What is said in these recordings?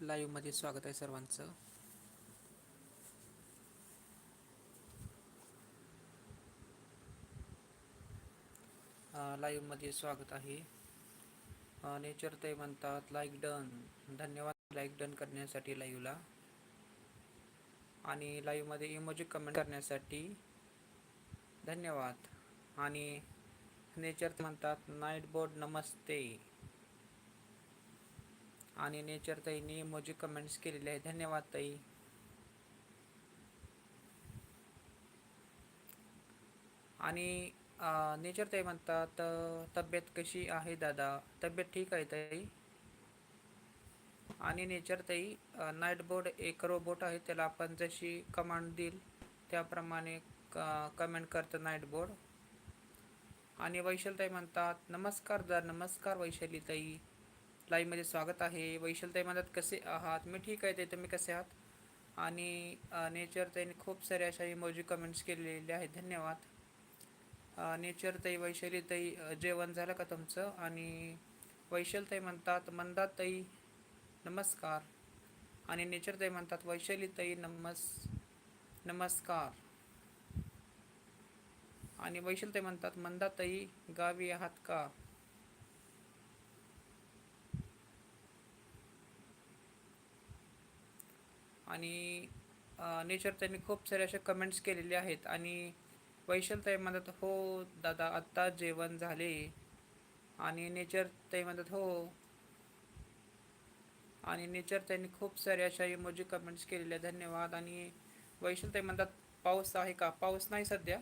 लाईव्हमध्ये स्वागत आहे सर्वांचं. लाईव्हमध्ये स्वागत आहे. नेचर ते म्हणतात लाईक डन धन्यवाद. लाईक डन करण्यासाठी लाईव्हला. आणि लाईव्हमध्ये इमोजी कमेंट करण्यासाठी धन्यवाद. आणि नेचर म्हणतात नाईट बोर्ड नमस्ते. आणि नेचर ताईंनी इमोजी कमेंट्स केलेले आहे धन्यवाद ताई. आणि नेचर ताई म्हणतात तब्येत कशी आहे दादा? तब्येत ठीक आहे ताई. आणि नेचर ताई नाईट बोर्ड एक रोबोट आहे त्याला आपण जशी कमांड देईल त्याप्रमाणे कमेंट करतं नाईट बोर्ड आणि वैशलताई म्हणतात नमस्कार दादा नमस्कार वैशाली ताई. लाईव्हमध्ये स्वागत आहे. वैशलताई म्हणतात कसे आहात? मी ठीक आहे ते तुम्ही कसे आहात? आणि नेचर खूप साऱ्या अशा इमोजी कमेंट्स केलेले आहेत. धन्यवाद. नेचर ताई जेवण झालं का तुमचं? आणि वैशलताई म्हणतात मंदाताई नमस्कार. आणि नेचरताई म्हणतात वैशालीताई नमस् नमस्कार. आणि वैशलताई म्हणतात मंदाताई गावी आहात का? आणि नेचर त्यांनी खूप सारे असे कमेंट्स केलेले आहेत. आणि वैशल ताई म्हणतात हो दादा आत्ता जेवण झाले. आणि नेचर ताई म्हणतात हो. आणि नेचर त्यांनी खूप सारे अशा इमोजी कमेंट्स केलेले धन्यवाद. आणि वैशल ताई म्हणतात पाऊस आहे का? पाऊस नाही सध्या.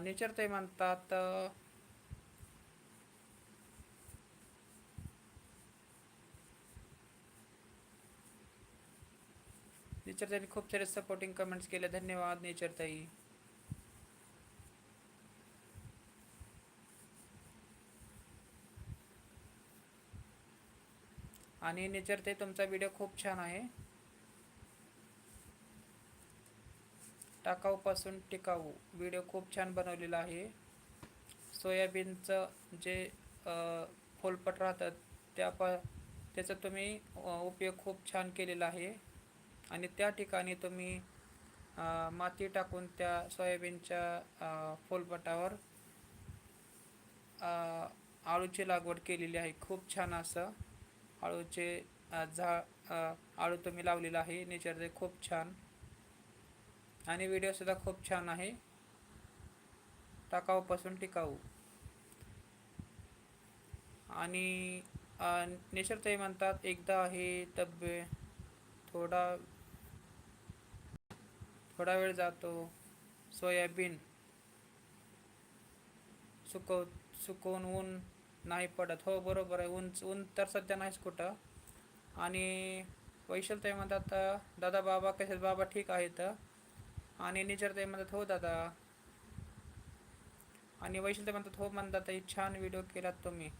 नेचर ते म्हणतात नेचर त्यांनी खूप सारे सपोर्टिंग कमेंट्स केले. धन्यवाद नेचर ताई. आणि नेचर ते तुमचा व्हिडिओ खूप छान आहे. टाकाऊपासून टिकाऊ. व्हिडिओ खूप छान बनवलेला आहे. सोयाबीनचं जे फोलपट राहतात त्या प त्याचा तुम्ही उपयोग खूप छान केलेला आहे. आणि त्या ठिकाणी तुम्ही माती टाकून त्या सोयाबीनच्या फोलपटावर आळूची लागवड केलेली आहे. खूप छान असं आळूचे झा आळू तुम्ही लावलेला आहे. नेचरचे खूप छान. आणि व्हिडिओसुद्धा खूप छान आहे. टाकाऊपासून टिकाऊ. आणि निसर्गही म्हणतात एकदा आहे तब्य थोडा थोडा वेळ जातो सोयाबीन सुकव सुकवून ऊन नाही पडत. हो बरोबर आहे. ऊन ऊन तर सध्या नाहीच कुठं. आणि वैशलताई म्हणतात दादा बाबा कसे बाबा ठीक आहेत. आणि निचर ते म्हणतात हो दादा. आणि वैशिल ते म्हणतात हो म्हणतात छान व्हिडिओ केलात तुम्ही.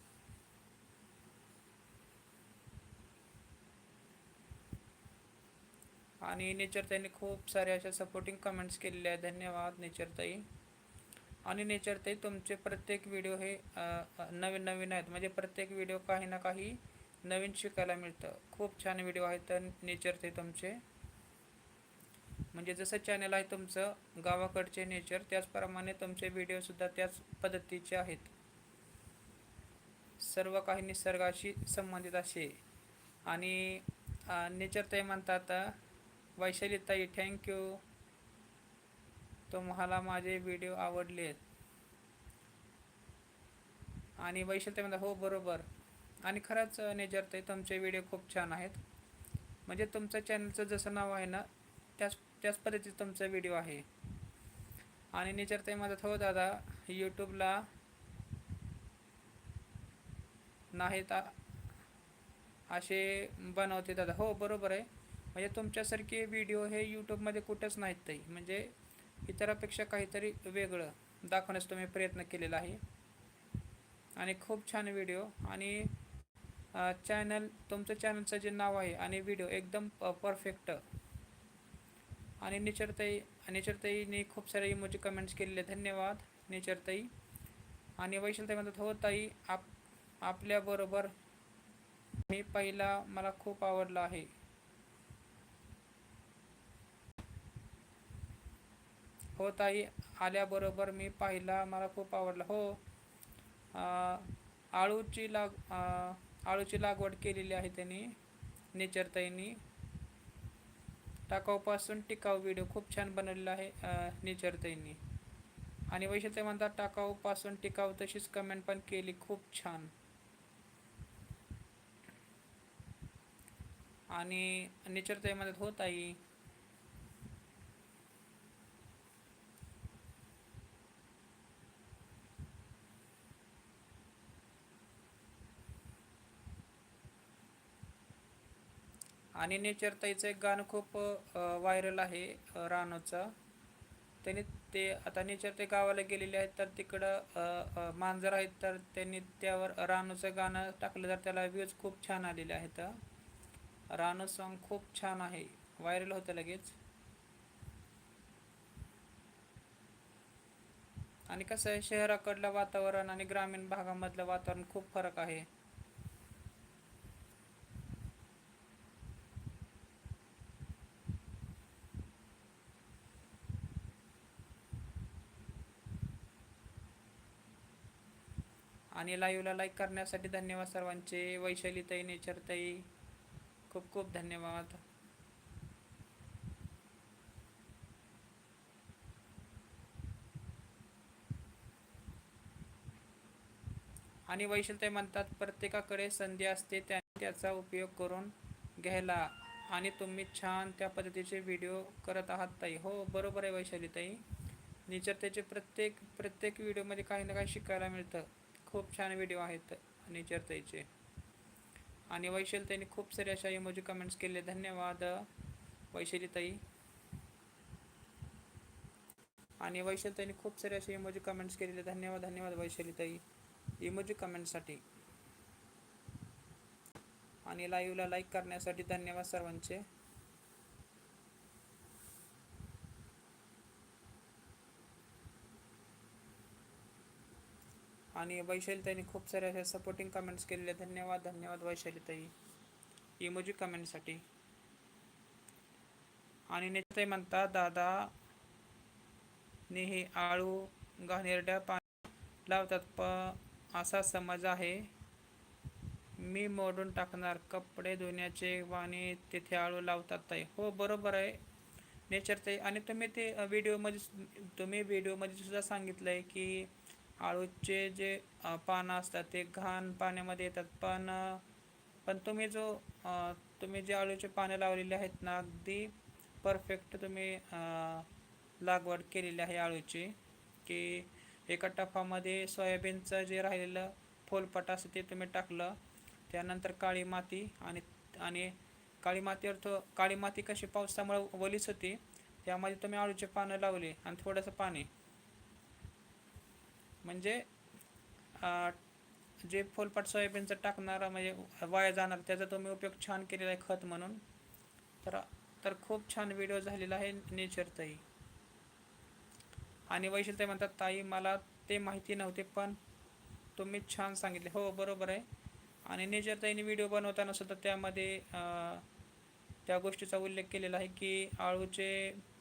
आणि नेचर त्यांनी खूप सारे अशा सपोर्टिंग कमेंट्स केलेले आहेत. धन्यवाद नेचर ताई. आणि नेचरताई तुमचे प्रत्येक व्हिडिओ हे नवीन नवीन आहेत. म्हणजे प्रत्येक व्हिडिओ काही ना काही नवीन शिकायला मिळतं. खूप छान व्हिडिओ आहेत नेचर ते तुमचे. म्हणजे जसं चॅनल आहे तुमचं गावाकडचे नेचर त्याचप्रमाणे तुमचे व्हिडिओसुद्धा त्याच पद्धतीचे आहेत. सर्व काही निसर्गाशी संबंधित असे. आणि नेचर ताई म्हणतात वैशाली ताई थँक्यू तुम्हाला माझे व्हिडिओ आवडले आणि वैशालीताई म्हणतात हो बरोबर. आणि खरंच नेचर ते तुमचे व्हिडिओ खूप छान आहेत. म्हणजे तुमचं चॅनलचं जसं नाव आहे ना त्याच त्याच पद्धतीचा तुमचा व्हिडिओ आहे. आणि नेचर ते मदत हो दादा यूट्यूबला नाहीत असे बनवते दादा. हो बरोबर आहे. म्हणजे तुमच्यासारखे व्हिडिओ हे यूट्यूबमध्ये कुठंच नाहीत ताई. म्हणजे इतरापेक्षा काहीतरी वेगळं दाखवण्याचा तुम्ही प्रयत्न केलेला आहे. आणि खूप छान व्हिडिओ आणि चॅनल तुमचं चॅनलचं जे नाव आहे आणि व्हिडिओ एकदम परफेक्ट आणि नेचरताई नेचरताईने खूप सारे इमोजी कमेंट्स केलेले. धन्यवाद नेचरताई. आणि वैशालताई म्हणतात हो ताई आप आपल्याबरोबर मी पहिला मला खूप आवडला आहे. हो ताई आल्याबरोबर मी पाहिला मला खूप आवडला. हो आळूची लाग आळूची लागवड केलेली आहे त्यांनी नेचरताईंनी. टाकाऊपासून टिकाऊ व्हिडिओ खूप छान बनवलेला आहे अं, नेचरताईंनी आणि वैशिष्ट्य म्हणतात टाकाऊपासून टिकाऊ तशीच कमेंट पण केली खूप छान. आणि नेचरताई म्हणतात हो ताई आणि नेचरताईचं एक गाणं खूप व्हायरल आहे रानोचं. त्यांनी ते आता नेचर ते गावाला गेलेले आहेत तर तिकडं मांजर आहेत तर त्यांनी त्यावर रानूचं गाणं टाकलं तर त्याला व्ह्यूज खूप छान आलेले आहेत. रानू सॉन्ग खूप छान आहे. व्हायरल होतं लगेच. आणि कसं आहे शहराकडलं वातावरण आणि ग्रामीण भागामधलं वातावरण खूप फरक आहे. आणि लाईव्हला लाईक करण्यासाठी धन्यवाद सर्वांचे. वैशालीताई नेचरताई खूप खूप धन्यवाद. आणि वैशालताई म्हणतात प्रत्येकाकडे संधी असते त्याने त्याचा उपयोग करून घ्यायला. आणि तुम्ही छान त्या पद्धतीचे व्हिडिओ करत आहात ताई. हो बरोबर आहे वैशालीताई निचरतेचे प्रत्येक प्रत्येक व्हिडिओमध्ये काही ना काही शिकायला मिळतं. खूप छान व्हिडिओ आहेत नेचरताईचे आणि वैशालीताईने खूप सारे अशा इमोजी कमेंट्स केले. धन्यवाद वैशालीताई. आणि वैशालीताईने खूप सारे असे इमोजी कमेंट्स केलेले. धन्यवाद धन्यवाद वैशालीताई. इमोजी कमेंटसाठी आणि लाईव्हला लाईक करण्यासाठी धन्यवाद सर्वांचे. आणि वैशालीताईने खूप सारे अशा सपोर्टिंग कमेंट्स केलेल्या. धन्यवाद धन्यवाद वैशालीताई. इमोजी कमेंटसाठी आणि नेताई म्हणतात दादा नेही आळू घाणेरड्या पाणी लावतात प असा समज आहे मी मोडून टाकणार कपडे धुण्याचे वाणी तिथे आळू लावतात ताई. हो बरोबर आहे. नेचर ताई आणि तुम्ही ते व्हिडिओमध्ये तुम्ही व्हिडिओमध्ये सुद्धा सांगितलं आहे की आळूचे जे पानं असतात ते घाण पाण्यामध्ये येतात. पण पण तुम्ही जो तुम्ही जे आळूचे पानं लावलेले आहेत ना अगदी परफेक्ट तुम्ही लागवड केलेली आहे आळूची. की एका टफामध्ये सोयाबीनचं जे राहिलेलं फोलपट असं ते तुम्ही टाकलं. त्यानंतर काळी माती आणि आणि काळी मातीवर तो काळी माती कशी पावसामुळे ओलीच होती त्यामध्ये तुम्ही आळूचे पानं लावले आणि थोडंसं पाणी म्हणजे जे फोलपाट सोयाबीनचं टाकणारा म्हणजे वाया जाणार त्याचा तुम्ही उपयोग छान केलेला आहे खत म्हणून. तर तर खूप छान व्हिडिओ झालेला आहे नेचरचाही आणि वैशिष्ट्य म्हणतात ताई मला ते माहिती नव्हते पण तुम्ही छान सांगितले. हो बरोबर आहे. आणि नेचरताईने व्हिडिओ बनवताना सुद्धा त्यामध्ये त्या गोष्टीचा उल्लेख केलेला आहे की आळूचे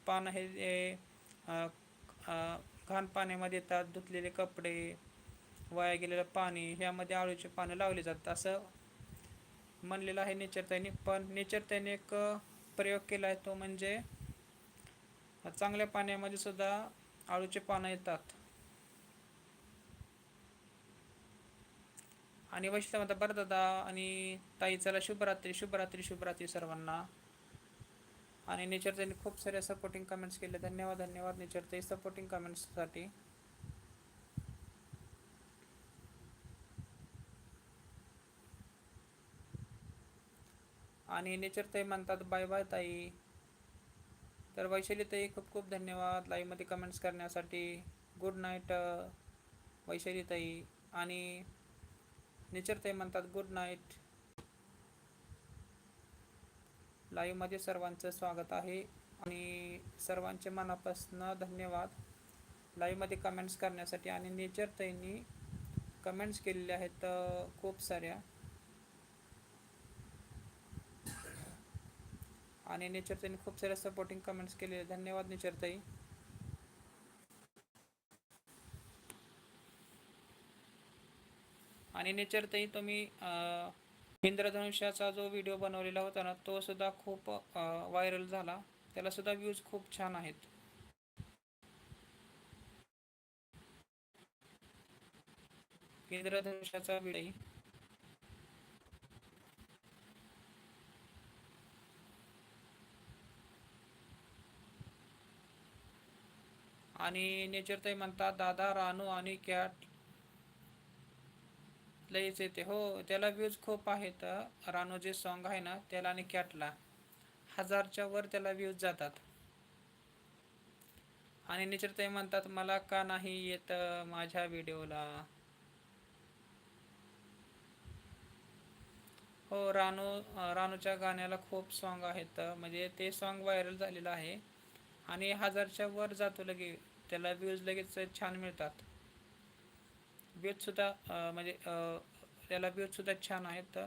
पान हे हे, घाण पाण्यामध्ये येतात धुतलेले कपडे वाया गेलेलं पाणी ह्यामध्ये आळूचे पानं लावले जातात. असं म्हणलेलं आहे नेचर ताईने पण नेचर त्यांनी एक प्रयोग केला आहे तो म्हणजे चांगल्या पाण्यामध्ये सुद्धा आळूचे पानं येतात. आणि वैशिष्ट्य म्हणतात बरं दादा आणि ताई चला शुभरात्री शुभरात्री शुभरात्री सर्वांना. आणि नेचर त्यांनी खूप सारे सपोर्टिंग कमेंट्स केले धन्यवाद धन्यवाद नेचर सपोर्टिंग कमेंट्ससाठी आणि नेचर म्हणतात बाय बाय ताई. तर वैशाली ताई खूप खूप धन्यवाद लाईव्हमध्ये कमेंट्स करण्यासाठी. गुड नाईट वैशाली ताई आणि नेचर म्हणतात गुड नाईट लाईव्हमध्ये सर्वांचं स्वागत आहे. आणि सर्वांचे मनापासून धन्यवाद. लाईव्हमध्ये कमेंट्स करण्यासाठी आणि नेचर ताईंनी कमेंट्स केलेल्या आहेत खूप साऱ्या. आणि नेचर ताईंनी खूप साऱ्या सपोर्टिंग कमेंट्स केलेले धन्यवाद नेचर ताई. आणि नेचर ताई तुम्ही इंद्रधनुष्याचा जो व्हिडिओ बनवलेला होता ना तो सुद्धा खूप व्हायरल झाला. त्याला सुद्धा व्ह्यूज खूप छान आहेत. इंद्रधनुष्याचा व्हिडिओ आणि नेचर ते म्हणतात दादा रानू आणि कॅट लईच येते. हो त्याला व्ह्यूज खूप आहेत. रानू जे सॉन्ग आहे ना त्याला आणि कॅटला हजारच्या वर त्याला व्ह्यूज जातात. आणि नेचर म्हणतात मला का नाही येत माझ्या व्हिडिओला हो रानू रानूच्या गाण्याला खूप सॉन्ग आहेत. म्हणजे ते सॉन्ग व्हायरल झालेलं आहे. आणि हजारच्या वर जातो लगे त्याला व्ह्यूज लगेच छान मिळतात. व्ह्यूज म्हणजे त्याला व्ह्यूज सुद्धा छान आहेत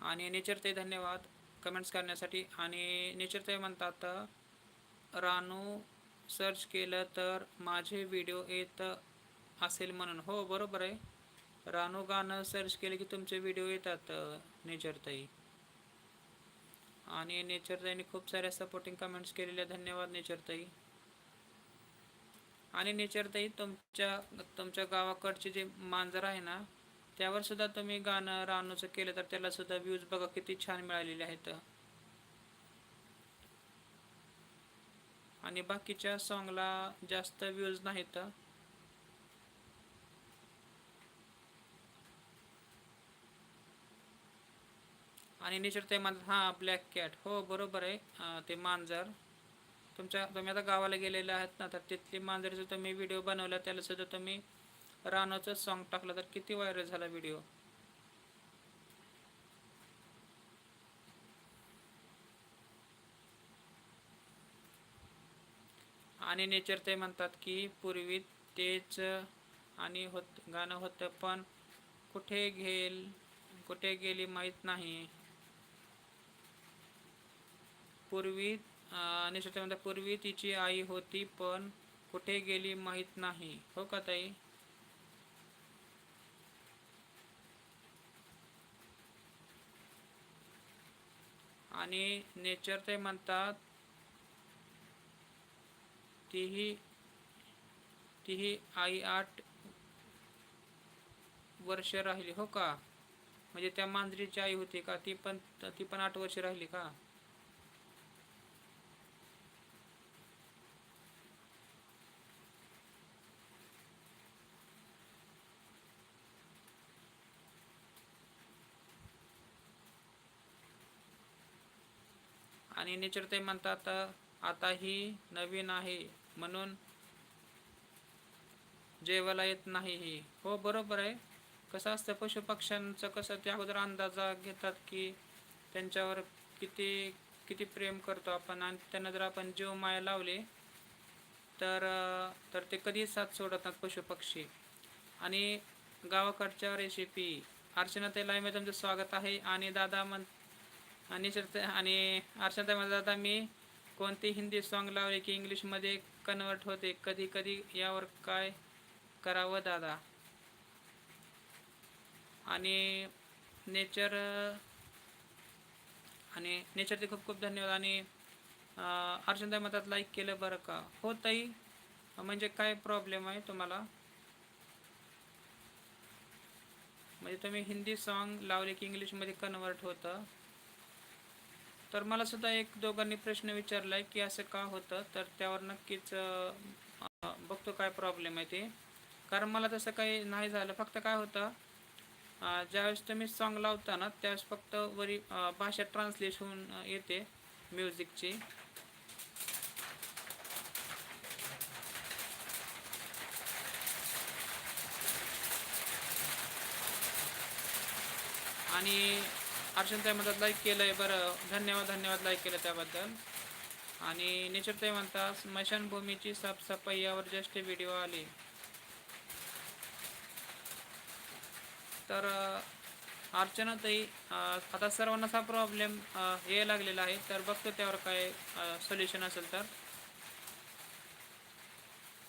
आणि नेचर ते धन्यवाद कमेंट्स करण्यासाठी. आणि नेचर ते म्हणतात रानू सर्च केलं तर माझे व्हिडिओ येत असेल म्हणून. हो बरोबर आहे. रानू गाणं सर्च केलं की तुमचे व्हिडिओ येतात नेचर ताई. आणि नेचरताईने खूप साऱ्या सपोर्टिंग कमेंट्स केलेल्या. धन्यवाद नेचर ताई. आणि नेचर ताई तुमच्या तुमच्या गावाकडचे जे मांजर आहे ना त्यावर सुद्धा तुम्ही गाणं रानूचं केलं तर त्याला सुद्धा व्ह्यूज बघा किती छान मिळालेले आहेत. आणि बाकीच्या सॉन्गला जास्त व्ह्यूज नाहीत. आणि नेचर ते म्हणतात हां ब्लॅक कॅट हो बरोबर आहे. ते मांजर. तुमच्या तुम्ही आता गावाला गेलेले आहात ना तर तिथली मांजरीचा तुम्ही व्हिडिओ बनवला त्याला सुद्धा तुम्ही रानोचं सॉन्ग टाकलं तर किती व्हायरल झाला व्हिडिओ आणि नेचर ते म्हणतात की पूर्वी तेच आणि होत गाणं होतं पण कुठे घेल कुठे गेली माहीत नाही. पूर्वी अं, नेचर म्हणतात पूर्वी तिची आई होती पण कुठे गेली माहीत नाही. हो का ताई? आणि नेचर ते म्हणतात तीही तीही आई आठ वर्ष राहिली. हो का? म्हणजे त्या मांजरीची आई होती का? ती पण ती पण आठ वर्ष राहिली का? आणि नेचर ते म्हणतात आता ही नवीन आहे म्हणून जेवायला येत नाही ही. हो बरोबर आहे. कसं असतं पशुपक्ष्यांचं कसं ते अगोदर अंदाजा घेतात की त्यांच्यावर किती किती प्रेम करतो आपण. आणि त्यांना जर आपण जीव माया लावले तर तर ते कधीच साथ सोडत नाहीत पशुपक्षी. आणि गावाकडच्या रेसिपी अर्चना ते लाईव्ह तुमचं स्वागत आहे. आणि दादा म्हण आणि सर आणि अर्चना आता दादा मी कोणते हिंदी सॉन्ग लावले की इंग्लिशमध्ये कन्वर्ट होते? कधी कधी यावर काय करावं दादा? आणि नेचर आणि नेचरचे खूप खूप धन्यवाद. आणि अर्चना मतात लाईक केलं बरं का? हो ताई म्हणजे काय प्रॉब्लेम आहे तुम्हाला? म्हणजे तुम्ही हिंदी सॉन्ग लावले की इंग्लिशमध्ये कन्वर्ट होतं. तर मला सुद्धा एक दोघांनी प्रश्न विचारलाय की असं का होतं? तर त्यावर नक्कीच बघतो काय प्रॉब्लेम आहे ते. कारण मला तसं काही नाही झालं. फक्त काय होतं ज्यावेळेस तुम्ही सॉन्ग लावता ना त्यावेळेस फक्त वरी भाषा ट्रान्सलेट होऊन येते म्युझिकची आणि अर्चनताई म्हणतात लाईक केलं आहे बरं धन्यवाद धन्यवाद लाईक केलं त्याबद्दल. आणि नेचरताई म्हणतात स्मशानभूमीची साफसफाई यावर जस्ट व्हिडिओ आली. तर अर्चनाताई आता सर्वांनाच हा प्रॉब्लेम यायला लागलेला आहे तर बघतो त्यावर काय सोल्युशन असेल तर.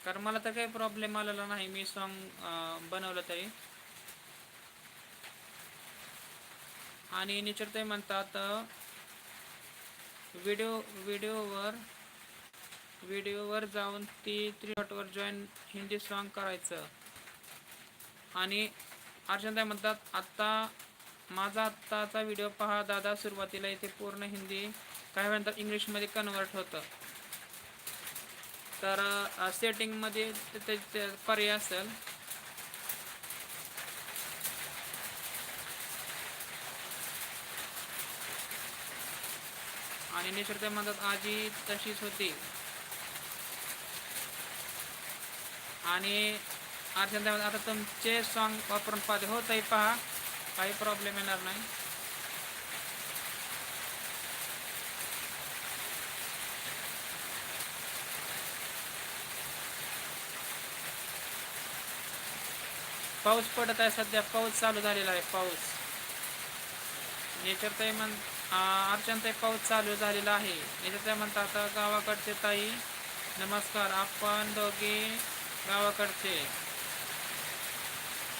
कारण मला तर काही प्रॉब्लेम आलेला नाही मी सॉन्ग बनवलं तरी. आणि निचरताई म्हणतात व्हिडिओ व्हिडिओवर व्हिडिओवर जाऊन ती थ्री हॉटवर जॉईन हिंदी सॉन्ग करायचं. आणि अर्चनताई म्हणतात आत्ता माझा आत्ताचा व्हिडिओ पहा दादा सुरुवातीला इथे पूर्ण हिंदी काही म्हणतात इंग्लिशमध्ये कन्वर्ट होतं. तर सेटिंगमध्ये ते पर्याय असेल. आणि निसर्ग म्हणतात आजी तशीच होती. आणि अर्चन आता तुमचे सॉन्ग वापरून पाहते. हो ताई पहा. काही प्रॉब्लेम येणार नाही. पाऊस पडत आहे सध्या. पाऊस चालू झालेला आहे. पाऊस. नेचर ताई म्हण अर्चन पाऊस चालू झालेला आहे. याच्यात म्हणतात आता गावाकडचे ताई नमस्कार. आपण दोघे गावाकडचे.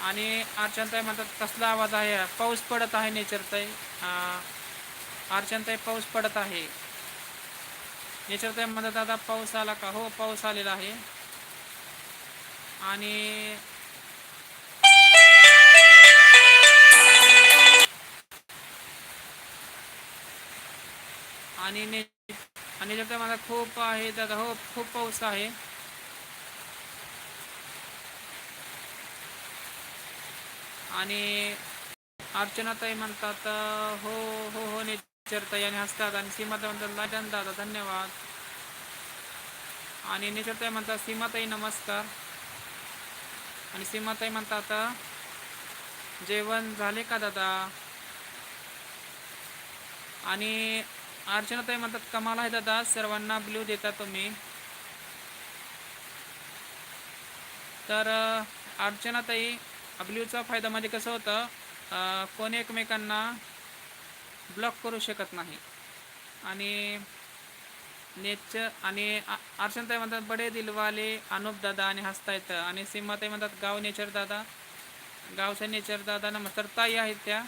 आणि अर्चनताई म्हणतात कसला आवाज आहे? पाऊस पडत आहे नेचरताई अर्चनताई पाऊस पडत आहे. नेचरताई म्हणतात आता पाऊस आला का? हो पाऊस आलेला आहे. आणि आणि ने आणि नेचरताई म्हणतात खूप आहे दादा हो खूप पाऊस आहे. आणि अर्चनाताई म्हणतात हो हो हो नेचरताई आणि हसतात. आणि सीमाताई म्हणतात लाटन दादा धन्यवाद. आणि नेचरताई म्हणतात सीमाताई नमस्कार. आणि सीमाताई म्हणतात जेवण झाले का दादा? आणि अर्चनाताई म्हणतात कमाल आहे दादा सर्वांना ब्ल्यू देता तुम्ही. तर अर्चनाताई ब्ल्यूचा फायदा म्हणजे कसं होतं कोणी एकमेकांना ब्लॉक करू शकत नाही. आणि नेचर आणि अर्चनाताई म्हणतात बडे दिलवाले अनुप दादा आणि हसता येतं आणि सीमाताई म्हणतात गाव नेचर दादा गावचा नेचर दादा नमस्कार ताई आहेत त्या.